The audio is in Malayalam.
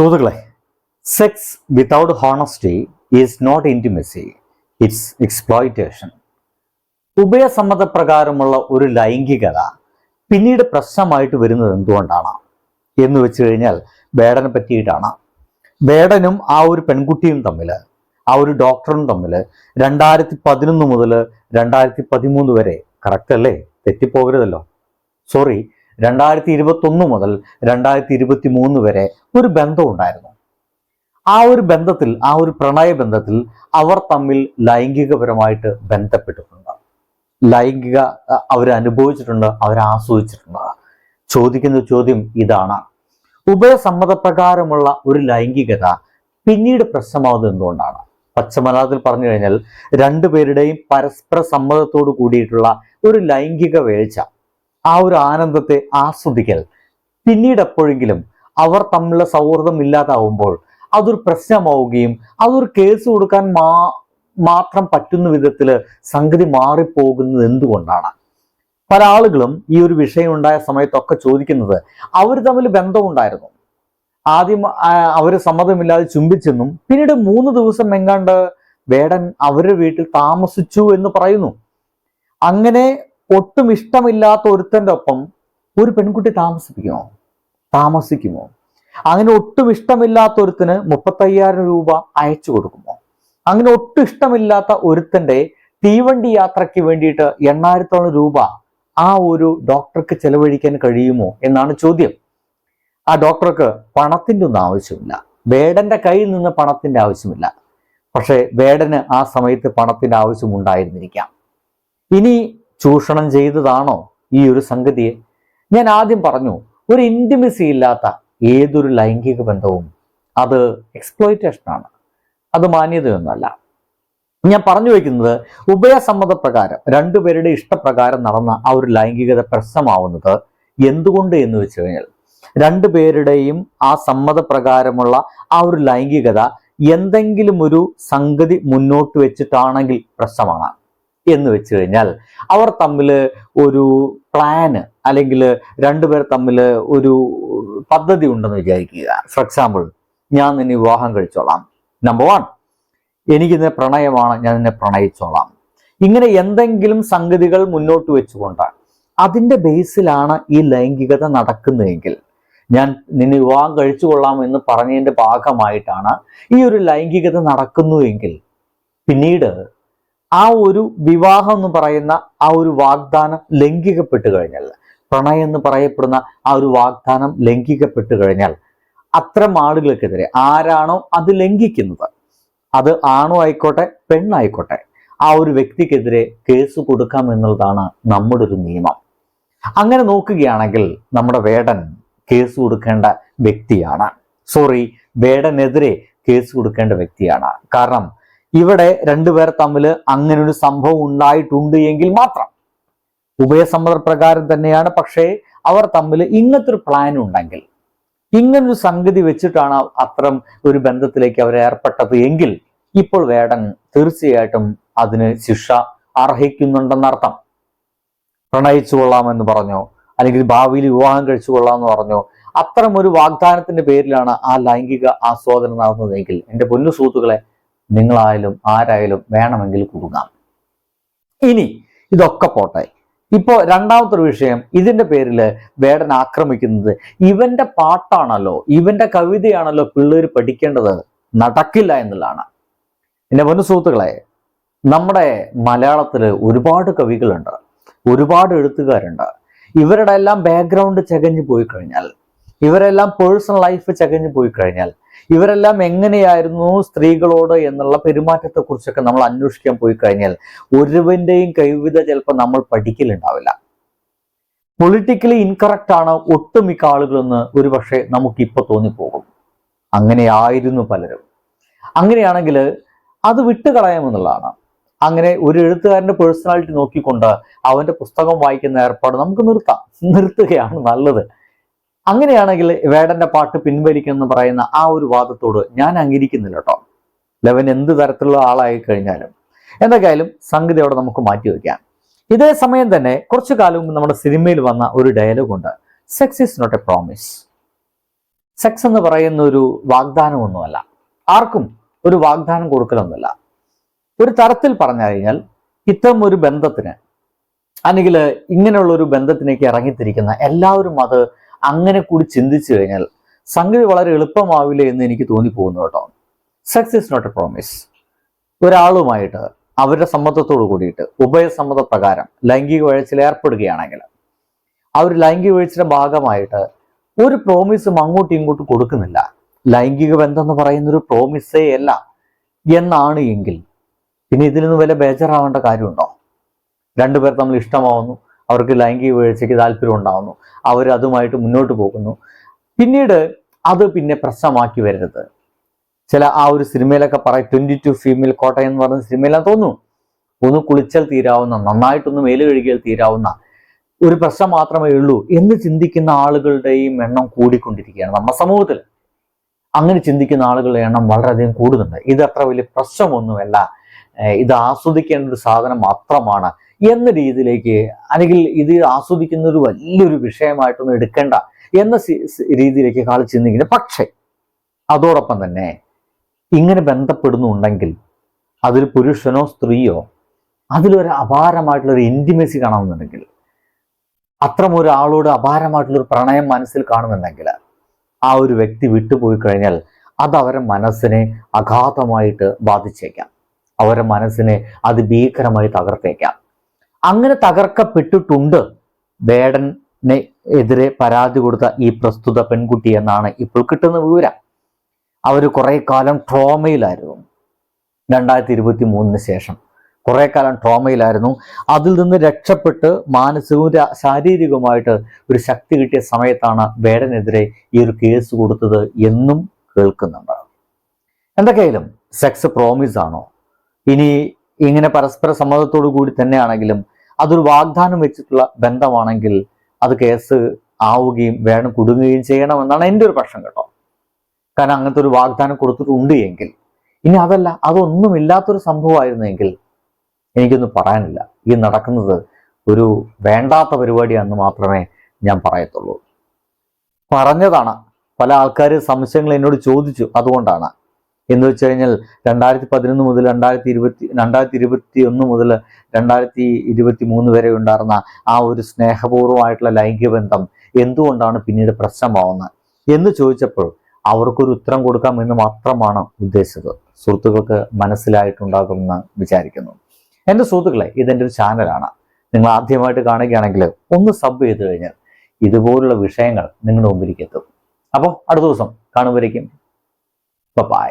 സുഹൃത്തുക്കളെ sex without honesty is not intimacy it's exploitation ഉഭയസമ്മതപ്രകാരമുള്ള ഒരു ലൈംഗികത പിന്നീട് പ്രശ്നമായിട്ട് വരുന്നത് എന്തുകൊണ്ടാണ്? എന്ന് വെച്ച് കഴിഞ്ഞാൽ വേടനെ പറ്റിയിട്ടാണ്. വേടനും ആ ഒരു പെൺകുട്ടിയും തമ്മിൽ ആ ഒരു ഡോക്ടറും തമ്മിൽ രണ്ടായിരത്തി പതിനൊന്ന് മുതൽ രണ്ടായിരത്തി പതിമൂന്ന് വരെ കറക്റ്റ് അല്ലേ? തെറ്റിപ്പോകരുതല്ലോ. സോറി രണ്ടായിരത്തി ഇരുപത്തൊന്ന് മുതൽ രണ്ടായിരത്തി ഇരുപത്തി മൂന്ന് വരെ ഒരു ബന്ധം ഉണ്ടായിരുന്നു. ആ ഒരു ബന്ധത്തിൽ ആ ഒരു പ്രണയ ബന്ധത്തിൽ അവർ തമ്മിൽ ലൈംഗികപരമായിട്ട് ബന്ധപ്പെട്ടിട്ടുണ്ട്. ലൈംഗിക അവർ അനുഭവിച്ചിട്ടുണ്ട് അവർ ആസ്വദിച്ചിട്ടുണ്ട് ചോദിക്കുന്ന ചോദ്യം ഇതാണ്. ഉഭയസമ്മതപ്രകാരമുള്ള ഒരു ലൈംഗികത പിന്നീട് പ്രശ്നമാവുന്നത് എന്തുകൊണ്ടാണ്? പച്ചമലയാളത്തിൽ പറഞ്ഞു കഴിഞ്ഞാൽ രണ്ടുപേരുടെയും പരസ്പര സമ്മതത്തോട് കൂടിയിട്ടുള്ള ഒരു ലൈംഗിക വേഴ്ച ആ ഒരു ആനന്ദത്തെ ആസ്വദിക്കൽ. പിന്നീട് എപ്പോഴെങ്കിലും അവർ തമ്മിലുള്ള സൗഹൃദം ഇല്ലാതാവുമ്പോൾ അതൊരു പ്രശ്നമാവുകയും അതൊരു കേസ് കൊടുക്കാൻ മാ മാത്രം പറ്റുന്ന വിധത്തിൽ സംഗതി മാറിപ്പോകുന്നത് എന്തുകൊണ്ടാണ്? പല ആളുകളും ഈ ഒരു വിഷയം ഉണ്ടായ സമയത്തൊക്കെ ചോദിക്കുന്നത് അവർ തമ്മിൽ ബന്ധമുണ്ടായിരുന്നു. ആദ്യം അവർ സമ്മതമില്ലാതെ ചുംബിച്ചെന്നും പിന്നീട് മൂന്ന് ദിവസം എങ്ങാണ്ട് വേടൻ അവരുടെ വീട്ടിൽ താമസിച്ചു എന്ന് പറയുന്നു. അങ്ങനെ ഒട്ടും ഇഷ്ടമില്ലാത്ത ഒരുത്തന്റെ ഒപ്പം ഒരു പെൺകുട്ടി താമസിപ്പിക്കുമോ? താമസിക്കുമോ? അങ്ങനെ ഒട്ടും ഇഷ്ടമില്ലാത്ത ഒരുത്തിന് മുപ്പത്തയ്യായിരം രൂപ അയച്ചു കൊടുക്കുമോ? അങ്ങനെ ഒട്ടും ഇഷ്ടമില്ലാത്ത ഒരുത്തന്റെ തീവണ്ടി യാത്രയ്ക്ക് വേണ്ടിയിട്ട് എണ്ണായിരത്തോളം രൂപ ആ ഒരു ഡോക്ടർക്ക് ചെലവഴിക്കാൻ കഴിയുമോ എന്നാണ് ചോദ്യം. ആ ഡോക്ടർക്ക് പണത്തിന്റെ ഒന്നും ആവശ്യമില്ല. വേടന്റെ കയ്യിൽ നിന്ന് പണത്തിന്റെ ആവശ്യമില്ല. പക്ഷേ വേടന് ആ സമയത്ത് പണത്തിന്റെ ആവശ്യമുണ്ടായിരുന്നിരിക്കാം ഇനി ചൂഷണം ചെയ്തതാണോ ഈ ഒരു സംഗതിയെ? ഞാൻ ആദ്യം പറഞ്ഞു ഒരു ഇന്റിമസി ഇല്ലാത്ത ഏതൊരു ലൈംഗിക ബന്ധവും അത് എക്സ്പ്ലോയിറ്റേഷൻ ആണ്. അത് മാന്യതയൊന്നുമല്ല. ഞാൻ പറഞ്ഞു വയ്ക്കുന്നത് ഉഭയസമ്മത പ്രകാരം രണ്ടുപേരുടെ ഇഷ്ടപ്രകാരം നടന്ന ആ ഒരു ലൈംഗികത പ്രശ്നമാവുന്നത് എന്തുകൊണ്ട് എന്ന് വെച്ച് കഴിഞ്ഞാൽ രണ്ടുപേരുടെയും ആ സമ്മതപ്രകാരമുള്ള ആ ഒരു ലൈംഗികത എന്തെങ്കിലും ഒരു സംഗതി മുന്നോട്ട് വെച്ചിട്ടാണെങ്കിൽ പ്രശ്നമാണ്. എന്ന് വെച്ച് കഴിഞ്ഞാൽ അവർ തമ്മിൽ ഒരു പ്ലാന് അല്ലെങ്കിൽ രണ്ടുപേർ തമ്മിൽ ഒരു പദ്ധതി ഉണ്ടെന്ന് വിചാരിക്കുക. ഫോർ എക്സാമ്പിൾ ഞാൻ നിന്നെ വിവാഹം കഴിച്ചോളാം. നമ്പർ വൺ എനിക്ക് നിന്നെ പ്രണയമാണ് ഞാൻ നിന്നെ പ്രണയിച്ചോളാം. ഇങ്ങനെ എന്തെങ്കിലും സംഗതികൾ മുന്നോട്ട് വെച്ചുകൊണ്ട് അതിന്റെ ബേസിലാണ് ഈ ലൈംഗികത നടക്കുന്നതെങ്കിൽ ഞാൻ നിന്നെ വിവാഹം കഴിച്ചു കൊള്ളാം എന്ന് പറഞ്ഞതിന്റെ ഭാഗമായിട്ടാണ് ഈ ഒരു ലൈംഗികത നടക്കുന്നുവെങ്കിൽ പിന്നീട് ആ ഒരു വിവാഹം എന്ന് പറയുന്ന ആ ഒരു വാഗ്ദാനം ലംഘിക്കപ്പെട്ടു കഴിഞ്ഞാൽ പ്രണയം എന്ന് പറയപ്പെടുന്ന ആ ഒരു വാഗ്ദാനം ലംഘിക്കപ്പെട്ടു കഴിഞ്ഞാൽ അത്തരം ആളുകൾക്കെതിരെ ആരാണോ അത് ലംഘിക്കുന്നത്? അത് ആണോ ആയിക്കോട്ടെ പെണ്ണായിക്കോട്ടെ ആ ഒരു വ്യക്തിക്കെതിരെ കേസ് കൊടുക്കാം എന്നുള്ളതാണ് നമ്മുടെ ഒരു നിയമം. അങ്ങനെ നോക്കുകയാണെങ്കിൽ നമ്മുടെ വേടൻ കേസ് കൊടുക്കേണ്ട വ്യക്തിയാണ്. സോറി വേടനെതിരെ കേസ് കൊടുക്കേണ്ട വ്യക്തിയാണ്. കാരണം ഇവിടെ രണ്ടുപേർ തമ്മിൽ അങ്ങനെ ഒരു സംഭവം ഉണ്ടായിട്ടുണ്ട് എങ്കിൽ മാത്രം. ഉഭയസമ്മത പ്രകാരം തന്നെയാണ്. പക്ഷേ അവർ തമ്മിൽ ഇങ്ങനത്തെ ഒരു പ്ലാൻ ഉണ്ടെങ്കിൽ ഇങ്ങനൊരു സംഗതി വെച്ചിട്ടാണ് അത്തരം ഒരു ബന്ധത്തിലേക്ക് അവർ ഏർപ്പെട്ടത് എങ്കിൽ ഇപ്പോൾ വേടൻ തീർച്ചയായിട്ടും അതിന് ശിക്ഷ അർഹിക്കുന്നുണ്ടെന്നർത്ഥം പ്രണയിച്ചു കൊള്ളാമെന്ന് പറഞ്ഞോ അല്ലെങ്കിൽ ഭാവിയിൽ വിവാഹം കഴിച്ചു കൊള്ളാമെന്ന് പറഞ്ഞോ അത്തരം ഒരു വാഗ്ദാനത്തിന്റെ പേരിലാണ് ആ ലൈംഗിക ആസ്വാദനം നടന്നതെങ്കിൽ എന്റെ പൊന്നു സുഹൃത്തുക്കളെ നിങ്ങളായാലും ആരായാലും വേണമെങ്കിൽ കുടുങ്ങാം ഇനി ഇതൊക്കെ പോട്ടെ. ഇപ്പോൾ രണ്ടാമത്തെ ഒരു വിഷയം ഇതിന്റെ പേരിൽ വേടൻ ആക്രമിക്കുന്നത് ഇവന്റെ പാട്ടാണല്ലോ ഇവന്റെ കവിതയാണല്ലോ പിള്ളേർ പഠിക്കേണ്ടത്. നടക്കില്ല എന്നുള്ളതാണ്. എന്റെ പൊന്നു സുഹൃത്തുക്കളെ നമ്മുടെ മലയാളത്തിൽ ഒരുപാട് കവികളുണ്ട് ഒരുപാട് എഴുത്തുകാരുണ്ട്. ഇവരുടെ എല്ലാം ബാക്ക്ഗ്രൗണ്ട് ചകഞ്ഞു പോയി കഴിഞ്ഞാൽ ഇവരെല്ലാം പേഴ്സണൽ ലൈഫ് ചകഞ്ഞു പോയി കഴിഞ്ഞാൽ ഇവരെല്ലാം എങ്ങനെയായിരുന്നു സ്ത്രീകളോട് എന്നുള്ള പെരുമാറ്റത്തെ കുറിച്ചൊക്കെ നമ്മൾ അന്വേഷിക്കാൻ പോയി കഴിഞ്ഞാൽ ഒരുവന്റെയും കഴിവിത ചിലപ്പോൾ നമ്മൾ പഠിക്കലുണ്ടാവില്ല. പൊളിറ്റിക്കലി ഇൻകറക്റ്റ് ആണ് ഒട്ടുമിക്ക ആളുകളെന്ന് ഒരുപക്ഷെ നമുക്കിപ്പോൾ തോന്നിപ്പോകും. അങ്ങനെയായിരുന്നു പലരും. അങ്ങനെയാണെങ്കിൽ അത് വിട്ടുകളയാമെന്നുള്ളതാണ്. അങ്ങനെ ഒരു എഴുത്തുകാരന്റെ പേഴ്സണാലിറ്റി നോക്കിക്കൊണ്ട് അവന്റെ പുസ്തകം വായിക്കുന്ന ഏർപ്പാട് നമുക്ക് നിർത്താം. നിർത്തുകയാണ് നല്ലത്. അങ്ങനെയാണെങ്കിൽ വേടന്റെ പാട്ട് പിൻവലിക്കുമെന്ന് പറയുന്ന ആ ഒരു വാദത്തോട് ഞാൻ അംഗീകരിക്കുന്നില്ല കേട്ടോ. ലവൻ എന്ത് തരത്തിലുള്ള ആളായി കഴിഞ്ഞാലും എന്തൊക്കെയായാലും സംഗതി അവിടെ നമുക്ക് മാറ്റി വയ്ക്കാം. ഇതേ സമയം തന്നെ കുറച്ചു കാലം മുമ്പ് നമ്മുടെ സിനിമയിൽ വന്ന ഒരു ഡയലോഗ് ഉണ്ട്. Sex is not a promise sex എന്ന് പറയുന്ന ഒരു വാഗ്ദാനമൊന്നുമല്ല. ആർക്കും ഒരു വാഗ്ദാനം കൊടുക്കലൊന്നുമല്ല. ഒരു തരത്തിൽ പറഞ്ഞു കഴിഞ്ഞാൽ ഇത്തരം ഒരു ബന്ധത്തിന് അല്ലെങ്കിൽ ഇങ്ങനെയുള്ള ഒരു ബന്ധത്തിലേക്ക് ഇറങ്ങിത്തിരിക്കുന്ന എല്ലാവരും അത് അങ്ങനെ കൂടി ചിന്തിച്ചു കഴിഞ്ഞാൽ സംഗതി വളരെ എളുപ്പമാവില്ല എന്ന് എനിക്ക് തോന്നിപ്പോകുന്നു കേട്ടോ. സക്സസ് നോട്ട് എ പ്രോമിസ് ഒരാളുമായിട്ട് അവരുടെ സമ്മതത്തോട് കൂടിയിട്ട് ഉഭയസമ്മത പ്രകാരം ലൈംഗിക വീഴ്ചയിൽ ഏർപ്പെടുകയാണെങ്കിൽ ആ ഒരു ലൈംഗിക വീഴ്ചയുടെ ഭാഗമായിട്ട് ഒരു പ്രോമിസും അങ്ങോട്ടും ഇങ്ങോട്ടും കൊടുക്കുന്നില്ല. ലൈംഗിക ബന്ധം എന്ന് പറയുന്ന ഒരു പ്രോമിസേ അല്ല. എന്നാണ് എങ്കിൽ പിന്നെ ഇതിൽ നിന്ന് വല്ല ബേജറാവേണ്ട കാര്യമുണ്ടോ? രണ്ടുപേർ തമ്മിൽ ഇഷ്ടമാവുന്നു. അവർക്ക് ലൈംഗിക വീഴ്ചയ്ക്ക് താല്പര്യം ഉണ്ടാവുന്നു. അവർ അതുമായിട്ട് മുന്നോട്ട് പോകുന്നു. പിന്നീട് അത് പിന്നെ പ്രശ്നമാക്കി വരരുത്. ചില ആ ഒരു സിനിമയിലൊക്കെ പറയും ട്വന്റി ടു ഫീമെയിൽ കോട്ടയം എന്ന് പറയുന്ന സിനിമയിലാന്ന് തോന്നുന്നു. ഒന്ന് കുളിച്ചാൽ തീരാവുന്ന നന്നായിട്ടൊന്ന് മേൽ കഴുകിയാൽ തീരാവുന്ന ഒരു പ്രശ്നം മാത്രമേ ഉള്ളൂ എന്ന് ചിന്തിക്കുന്ന ആളുകളുടെയും എണ്ണം കൂടിക്കൊണ്ടിരിക്കുകയാണ് നമ്മുടെ സമൂഹത്തിൽ. അങ്ങനെ ചിന്തിക്കുന്ന ആളുകളുടെ എണ്ണം വളരെയധികം കൂടുന്നുണ്ട്. ഇത് അത്ര വലിയ പ്രശ്നമൊന്നുമല്ല. ഇത് ആസ്വദിക്കേണ്ട ഒരു സാധനം മാത്രമാണ് എന്ന രീതിയിലേക്ക് അല്ലെങ്കിൽ ഇത് ആസ്വദിക്കുന്ന ഒരു വലിയൊരു വിഷയമായിട്ടൊന്നും എടുക്കേണ്ട എന്ന രീതിയിലേക്ക് കാളി ചിന്തിക്കുന്നത് പക്ഷേ അതോടൊപ്പം തന്നെ ഇങ്ങനെ ബന്ധപ്പെടുന്നുണ്ടെങ്കിൽ അതിൽ പുരുഷനോ സ്ത്രീയോ അതിലൊരു അപാരമായിട്ടുള്ള ഒരു ഇന്റിമസി കാണുന്നുണ്ടെങ്കിൽ അത്തരം ഒരാളോട് അപാരമായിട്ടുള്ളൊരു പ്രണയം മനസ്സിൽ കാണുന്നുണ്ടെങ്കിൽ ആ ഒരു വ്യക്തി വിട്ടുപോയി കഴിഞ്ഞാൽ അത് അവരുടെ മനസ്സിനെ അഗാധമായിട്ട് ബാധിച്ചേക്കാം. അവരുടെ മനസ്സിനെ അത് ഭീകരമായി തകർത്തേക്കാം. അങ്ങനെ തകർക്കപ്പെട്ടിട്ടുണ്ട്. വേടനെ എതിരെ പരാതി കൊടുത്ത ഈ പ്രസ്തുത പെൺകുട്ടി എന്നാണ് ഇപ്പോൾ കിട്ടുന്ന വിവരം. അവർ കുറെ കാലം ട്രോമയിലായിരുന്നു. രണ്ടായിരത്തി ഇരുപത്തി മൂന്നിന് ശേഷം. കുറെ കാലം ട്രോമയിലായിരുന്നു. അതിൽ നിന്ന് രക്ഷപ്പെട്ട് മാനസികവും ശാരീരികവുമായിട്ട് ഒരു ശക്തി കിട്ടിയ സമയത്താണ് വേടനെതിരെ ഈ ഒരു കേസ് കൊടുത്തത് എന്നും കേൾക്കുന്നുണ്ട്. എന്തൊക്കെയായാലും സെക്സ് പ്രോമിസ് ആണോ? ഇനി ഇങ്ങനെ പരസ്പര സമ്മതത്തോടു കൂടി തന്നെയാണെങ്കിലും അതൊരു വാഗ്ദാനം വെച്ചിട്ടുള്ള ബന്ധമാണെങ്കിൽ അത് കേസ് ആവുകയും വേണം കുടുങ്ങുകയും ചെയ്യണമെന്നാണ് എന്റെ ഒരു പക്ഷം കേട്ടോ. കാരണം അങ്ങനത്തെ ഒരു വാഗ്ദാനം കൊടുത്തിട്ടുണ്ട് എങ്കിൽ. ഇനി അതല്ല അതൊന്നുമില്ലാത്തൊരു സംഭവമായിരുന്നെങ്കിൽ എനിക്കൊന്നും പറയാനില്ല. ഈ നടക്കുന്നത് ഒരു വേണ്ടാത്ത പരിപാടിയാണെന്ന് മാത്രമേ ഞാൻ പറയത്തുള്ളൂ. പറഞ്ഞതാണ്. പല ആൾക്കാർ സംശയങ്ങൾ എന്നോട് ചോദിച്ചു. അതുകൊണ്ടാണ്. എന്ന് വെച്ച് കഴിഞ്ഞാൽ രണ്ടായിരത്തി പതിനൊന്ന് മുതൽ രണ്ടായിരത്തി ഇരുപത്തി രണ്ടായിരത്തി ഇരുപത്തി ഒന്ന് മുതൽ രണ്ടായിരത്തി ഇരുപത്തി മൂന്ന് വരെ ഉണ്ടായിരുന്ന ആ ഒരു സ്നേഹപൂർവമായിട്ടുള്ള ലൈംഗിക ബന്ധം എന്തുകൊണ്ടാണ് പിന്നീട് പ്രശ്നമാവുന്നത്? എന്ന് ചോദിച്ചപ്പോൾ അവർക്കൊരു ഉത്തരം കൊടുക്കാം എന്ന് മാത്രമാണ് ഉദ്ദേശിച്ചത്. സുഹൃത്തുക്കൾക്ക് മനസ്സിലായിട്ടുണ്ടാകുമെന്ന് വിചാരിക്കുന്നു. എന്റെ സുഹൃത്തുക്കളെ ഇതെന്റെ ഒരു ചാനലാണ്. നിങ്ങൾ ആദ്യമായിട്ട് കാണുകയാണെങ്കിൽ ഒന്ന് സബ് ചെയ്ത് കഴിഞ്ഞാൽ ഇതുപോലുള്ള വിഷയങ്ങൾ നിങ്ങളുടെ മുമ്പിലേക്ക് എത്തും. അപ്പോൾ അടുത്ത ദിവസം കാണുമ്പോഴേക്കും. ബൈ